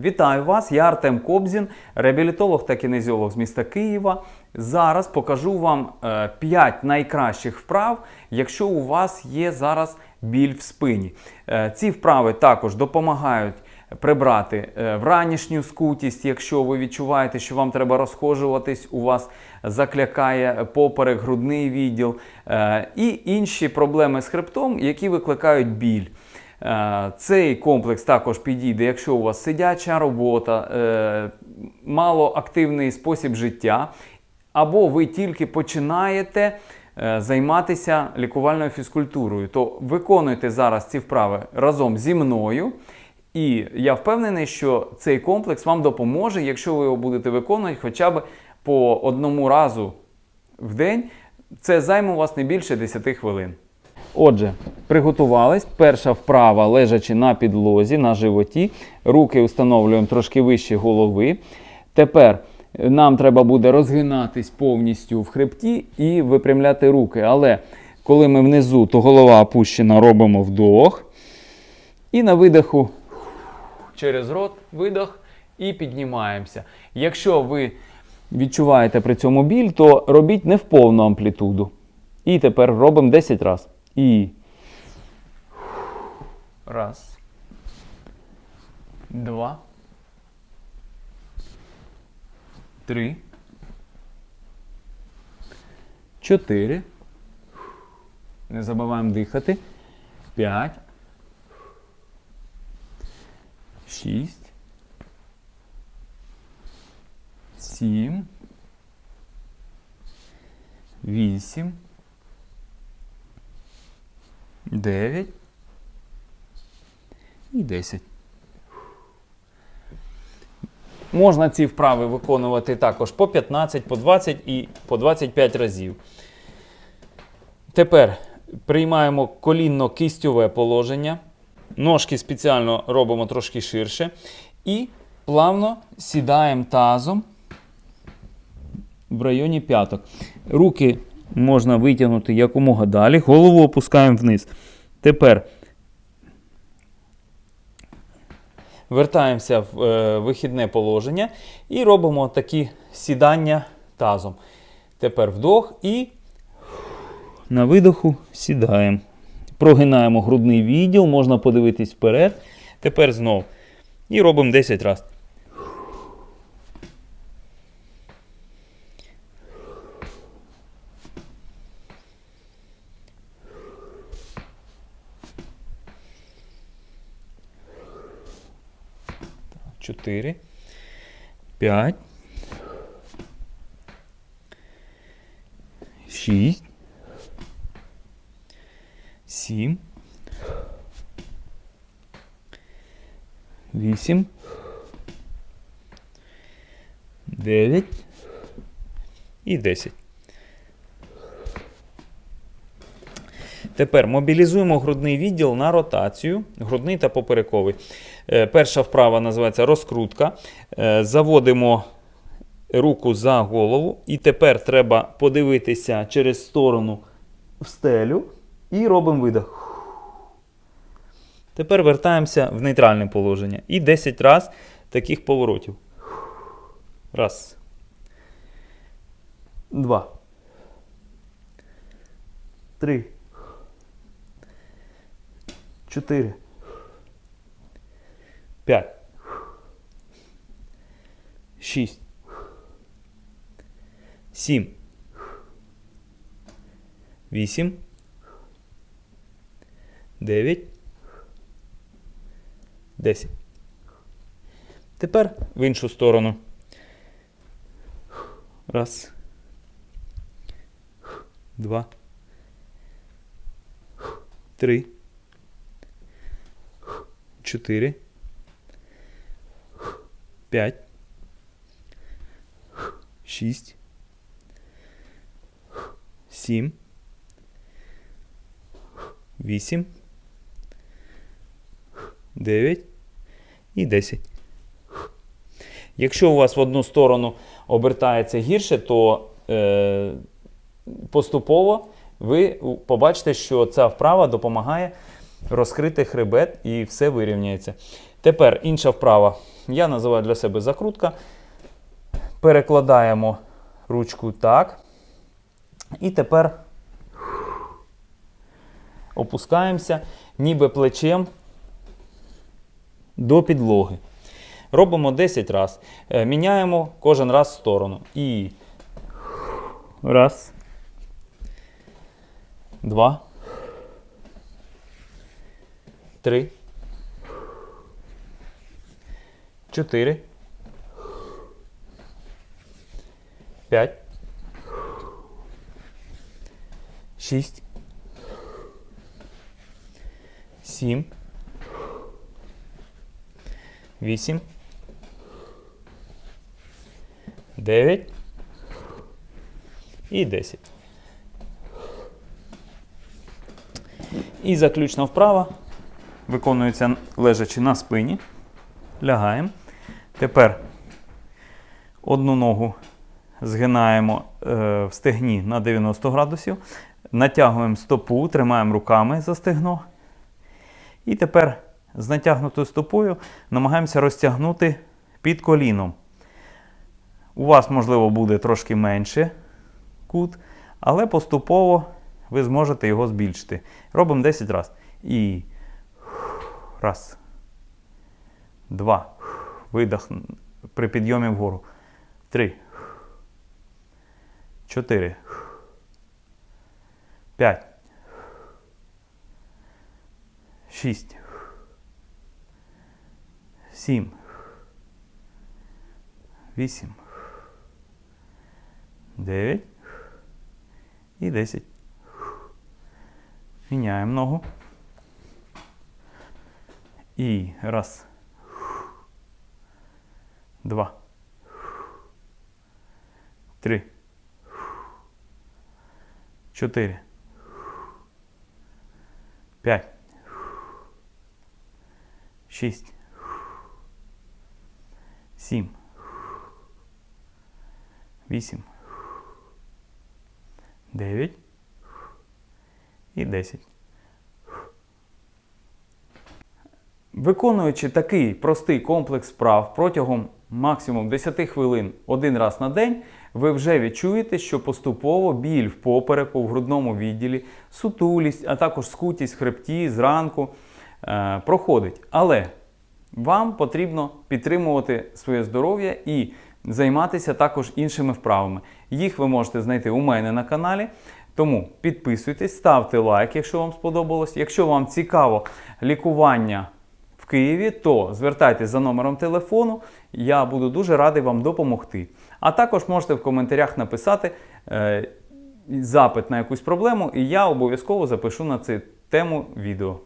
Вітаю вас! Я Артем Кобзін, реабілітолог та кінезіолог з міста Києва. Зараз покажу вам 5 найкращих вправ, якщо у вас є зараз біль в спині. Е, Ці вправи також допомагають прибрати е, вранішню скутість, якщо ви відчуваєте, що вам треба розхожуватись, у вас заклякає поперек, грудний відділ е, і інші проблеми з хребтом, які викликають біль. Е, Цей комплекс також підійде, якщо у вас сидяча робота, е, малоактивний спосіб життя, або ви тільки починаєте е, займатися лікувальною фізкультурою, то виконуйте зараз ці вправи разом зі мною. І я впевнений, що цей комплекс вам допоможе, якщо ви його будете виконувати хоча б по одному разу в день. Це займе у вас не більше 10 хвилин. Отже, приготувались. Перша вправа лежачи на підлозі, на животі. Руки встановлюємо трошки вище голови. Тепер нам треба буде розгинатись повністю в хребті і випрямляти руки. Але коли ми внизу, то голова опущена, робимо вдох. І на видиху через рот, видох і піднімаємося. Якщо ви відчуваєте при цьому біль, то робіть не в повну амплітуду. І тепер робимо 10 разів. І. Раз. Два. Три. Чотири. Не забуваємо дихати. П'ять. Шість. Сім. Вісім. Дев'ять. І десять. Можна ці вправи виконувати також по 15, по 20 і по 25 разів. Тепер приймаємо колінно-кістьове положення. Ножки спеціально робимо трошки ширше. І плавно сідаємо тазом в районі п'яток. Руки можна витягнути якомога далі. Голову опускаємо вниз. Тепер вертаємося в е, вихідне положення і робимо такі сідання тазом. Тепер вдох і на видоху сідаємо. Прогинаємо грудний відділ, можна подивитись вперед. Тепер знов. І робимо 10 разів. Чотири. П'ять. Шість. Сім. Вісім. Дев'ять. І десять. Тепер мобілізуємо грудний відділ на ротацію, грудний та поперековий. Е, Перша вправа називається розкрутка. Е, Заводимо руку за голову, і тепер треба подивитися через сторону в стелю і робимо видох. Тепер вертаємося в нейтральне положення. І 10 разів таких поворотів. Раз. Два. Три. Чотири. П'ять. Шість. Сім. Вісім. Дев'ять. Десять. Тепер в іншу сторону. Раз. Два. Три. Чотири. П'ять. Шість. Сім. Вісім. Дев'ять. І десять. Якщо у вас в одну сторону обертається гірше, то е, поступово ви побачите, що ця вправа допомагає розкрити хребет і все вирівняється. Тепер інша вправа. я називаю для себе закрутка. Перекладаємо ручку так. І тепер опускаємося, ніби плечем до підлоги. Робимо 10 разів. Міняємо кожен раз сторону. І раз. Два. Три. Чотири. П'ять. Шість. Сім. Вісім. Дев'ять. І десять. І заключна вправа виконується лежачи на спині. Лягаємо. Тепер одну ногу згинаємо е, в стегні на 90 градусів. Натягуємо стопу, тримаємо руками за стегно. І тепер з натягнутою стопою намагаємося розтягнути під коліном. У вас, можливо, буде трошки менше кут, але поступово ви зможете його збільшити. Робимо 10 разів. І раз. Два. Видох при підйомі вгору. Три. Чотири. П'ять. Шість. Сім. Вісім. Дев'ять. І десять. Міняємо ногу. І раз. Два. Три. Чотири. П'ять. Шість. Сім. Вісім. Дев'ять. І десять. Виконуючи такий простий комплекс вправ протягом максимум 10 хвилин один раз на день, ви вже відчуєте, що поступово біль в попереку, в грудному відділі, сутулість, а також скутість в хребті зранку е, проходить. Але вам потрібно підтримувати своє здоров'я і займатися також іншими вправами. Їх ви можете знайти у мене на каналі. Тому підписуйтесь, ставте лайк, якщо вам сподобалось. Якщо вам цікаво лікування Києві, то звертайтесь за номером телефону. Я буду дуже радий вам допомогти. А також можете в коментарях написати е, запит на якусь проблему, і я обов'язково запишу на цю тему відео.